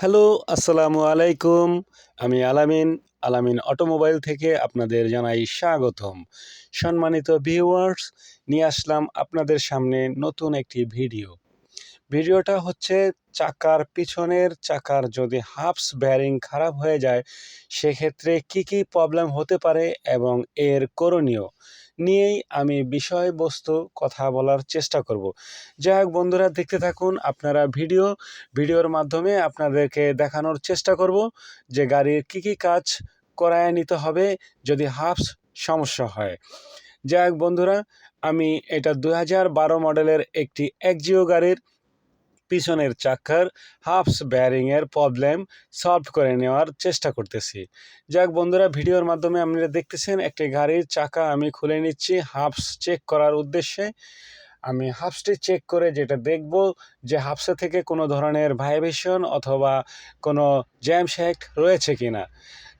Hello, আসসালামু আলাইকুম। আমি আলামিন আলামিন অটোমোবাইল থেকে আপনাদের জানাই স্বাগতম। সম্মানিত ভিউয়ার্স, নিয়ে আসলাম আপনাদের সামনে নতুন একটি ভিডিও। ভিডিওটা হচ্ছে চাকার পিছনের চাকার যদি হাফস ব্যারিং খারাপ হয়ে যায়, সেক্ষেত্রে কি কি প্রবলেম হতে পারে এবং এর করণীয়? নিয়েই আমি বিষয়বস্তু কথা বলার চেষ্টা করব। যাই হোক বন্ধুরা, দেখতে থাকুন, আপনারা ভিডিও, ভিডিওর মাধ্যমে আপনাদেরকে দেখানোর চেষ্টা করব যে গাড়ির কি কি কাজ করায় নিতে হবে যদি হাফস সমস্যা হয়। যাই হোক বন্ধুরা, আমি এটা দু মডেলের একটি একজিও গাড়ির পিছনের চাকার হাফস ব্যারিংয়ের প্রবলেম সলভ করে নেওয়ার চেষ্টা করতেছি। যাক বন্ধুরা, ভিডিওর মাধ্যমে আপনারা দেখতেছেন, একটি গাড়ির চাকা আমি খুলে নিচ্ছি, হাফস চেক করার উদ্দেশ্যে। আমি হাফসটি চেক করে যেটা দেখব যে হাফসে থেকে কোনো ধরনের ভাইব্রেশন অথবা কোনো জ্যাম শ্যাক রয়েছে কি না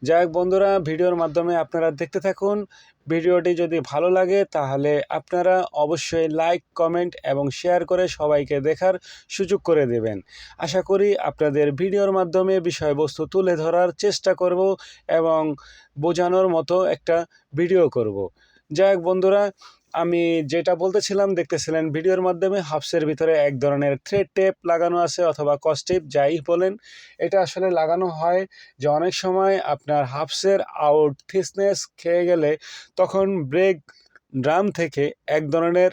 যাই হোক বন্ধুরা, ভিডিওর মাধ্যমে আপনারা দেখতে থাকুন। ভিডিওটি যদি ভালো লাগে, তাহলে আপনারা অবশ্যই লাইক, কমেন্ট এবং শেয়ার করে সবাইকে দেখার সুযোগ করে দেবেন। আশা করি আপনাদের ভিডিওর মাধ্যমে বিষয়বস্তু তুলে ধরার চেষ্টা করব এবং বোঝানোর মতো একটা ভিডিও করব। যাই হোক বন্ধুরা আমি যেটা বলতেছিলাম, দেখতেছিলেন ভিডিওর মাধ্যমে হাফসের ভিতরে এক ধরনের থ্রেড টেপ লাগানো আছে অথবা কস্টেপ যাই বলেন। এটা আসলে লাগানো হয় যে অনেক সময় আপনার হাফসের আউট থিসনেস খেয়ে গেলে তখন ব্রেক ড্রাম থেকে এক ধরনের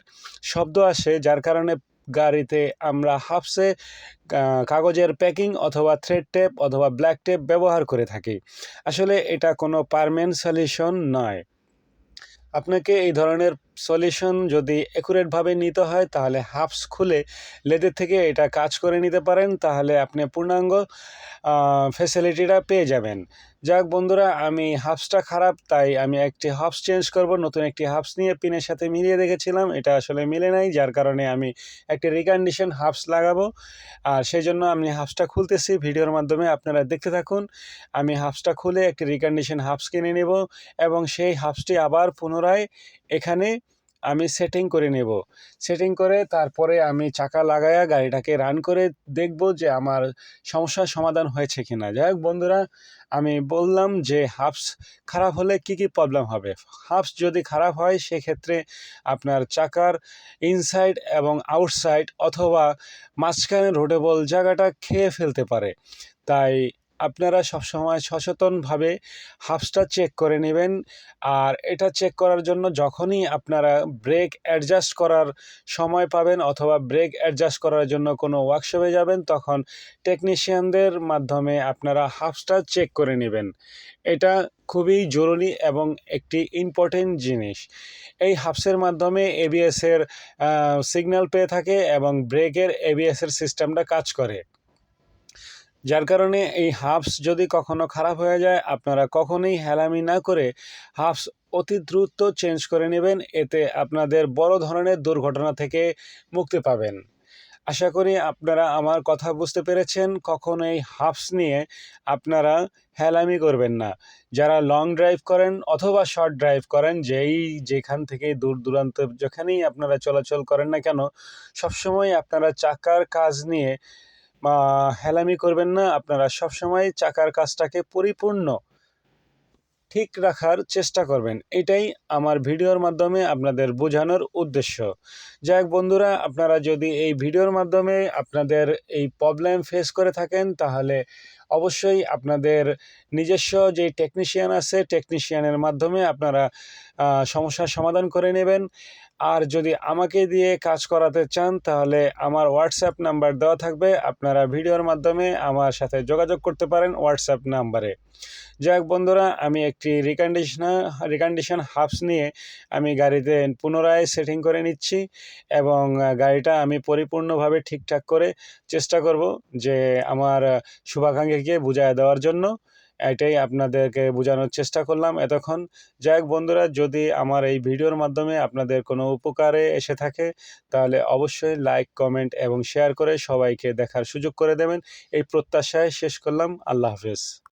শব্দ আসে, যার কারণে গাড়িতে আমরা হাফসে কাগজের প্যাকিং অথবা থ্রেড টেপ অথবা ব্ল্যাক টেপ ব্যবহার করে থাকি। আসলে এটা কোনো পারমানেন্ট সলিউশন নয়। আপনাকে এই ধরনের সলিউশন যদি অ্যাকুরেটভাবে নিতে হয়, তাহলে হাফস খুলে লেদের থেকে এটা কাজ করে নিতে পারেন, তাহলে আপনি পূর্ণাঙ্গ ফ্যাসিলিটিটা পেয়ে যাবেন। যাক বন্ধুরা, আমি হাফসটা খারাপ, তাই আমি একটি হাফস চেঞ্জ করব, নতুন একটি হাফস নিয়ে পিনের সাথে মিলিয়ে দেখেছিলাম, এটা আসলে মিলে নাই, যার কারণে আমি একটি রিকন্ডিশন হাফস লাগাবো। আর সেই জন্য আমি হাফসটা খুলতেছি, ভিডিওর মাধ্যমে আপনারা দেখতে থাকুন। আমি হাফসটা খুলে একটি রিকন্ডিশন হাফস কিনে নেব, এবং সেই হাফসটি আবার পুনরায় এখানে আমি সেটিং করে নেব। সেটিং করে তারপরে আমি চাকা লাগায়া গাড়িটাকে রান করে দেখব যে আমার সমস্যার সমাধান হয়েছে কি না যাই হোক বন্ধুরা, আমি বললাম যে হাফস খারাপ হলে কি কি প্রবলেম হবে? হাফস যদি খারাপ হয়, সেক্ষেত্রে আপনার চাকার ইনসাইড এবং আউটসাইড অথবা মাঝখানে রোডেবল জায়গাটা খেয়ে ফেলতে পারে। তাই আপনারা সবসময় সচেতনভাবে হাফসটা চেক করে নেবেন। আর এটা চেক করার জন্য যখনই আপনারা ব্রেক অ্যাডজাস্ট করার সময় পাবেন অথবা ব্রেক অ্যাডজাস্ট করার জন্য কোনো ওয়ার্কশপে যাবেন, তখন টেকনিশিয়ানদের মাধ্যমে আপনারা হাফসটা চেক করে নেবেন। এটা খুবই জরুরি এবং একটি ইম্পর্টেন্ট জিনিস। এই হাফসের মাধ্যমে এবিএসের সিগন্যাল পেয়ে থাকে এবং ব্রেকের এবিএসের সিস্টেমটা কাজ করে। যার কারণে এই হাফস যদি কখনো খারাপ হয়ে যায়, আপনারা কখনোই হেলামি না করে হাফস অতি দ্রুত চেঞ্জ করে নেবেন। এতে আপনাদের বড় ধরনের দুর্ঘটনা থেকে মুক্তি পাবেন। আশা করি আপনারা আমার কথা বুঝতে পেরেছেন। কখনো এই হাফস নিয়ে আপনারা হেলামি করবেন না। যারা লং ড্রাইভ করেন অথবা শর্ট ড্রাইভ করেন, যেই যেখান থেকে দূর দূরান্ত যেখানেই আপনারা চলাচল করেন না কেন, সবসময় আপনারা চাকার কাজ নিয়ে হেলামি করবেন না। আপনারা সবসময় চাকার কাজটাকে পরিপূর্ণ ঠিক রাখার চেষ্টা করবেন। এটাই আমার ভিডিওর মাধ্যমে আপনাদের বোঝানোর উদ্দেশ্য। যাই হোক বন্ধুরা, আপনারা যদি এই ভিডিওর মাধ্যমে আপনাদের এই প্রবলেম ফেস করে থাকেন, তাহলে অবশ্যই আপনাদের নিজস্ব যে টেকনিশিয়ান আছে টেকনিশিয়ানের মাধ্যমে আপনারা সমস্যার সমাধান করে নেবেন। আর যদি আমাকে দিয়ে কাজ করাতে চান, তাহলে আমার হোয়াটসঅ্যাপ নাম্বার দেওয়া থাকবে। আপনারা ভিডিওর মাধ্যমে আমার সাথে যোগাযোগ করতে পারেন হোয়াটসঅ্যাপ নাম্বারে যাই হোক বন্ধুরা, আমি একটি রিকন্ডিশনার রিকন্ডিশন হাফস নিয়ে আমি গাড়িতে পুনরায় সেটিং করে নিচ্ছি এবং গাড়িটা আমি পরিপূর্ণভাবে ঠিকঠাক করে চেষ্টা করব যে আমার শুভাকাঙ্ক্ষীকে বুঝায় দেওয়ার জন্য। এটাই আপনাদেরকে বোঝানোর চেষ্টা করলাম। এতক্ষণ যাই হোক বন্ধুরা, যদি আমার এই ভিডিওর মাধ্যমে আপনাদের কোনো উপকারে এসে থাকে, তাহলে অবশ্যই লাইক, কমেন্ট এবং শেয়ার করে সবাইকে দেখার সুযোগ করে দেবেন। এই প্রত্যাশায় শেষ করলাম। আল্লাহ হাফেজ।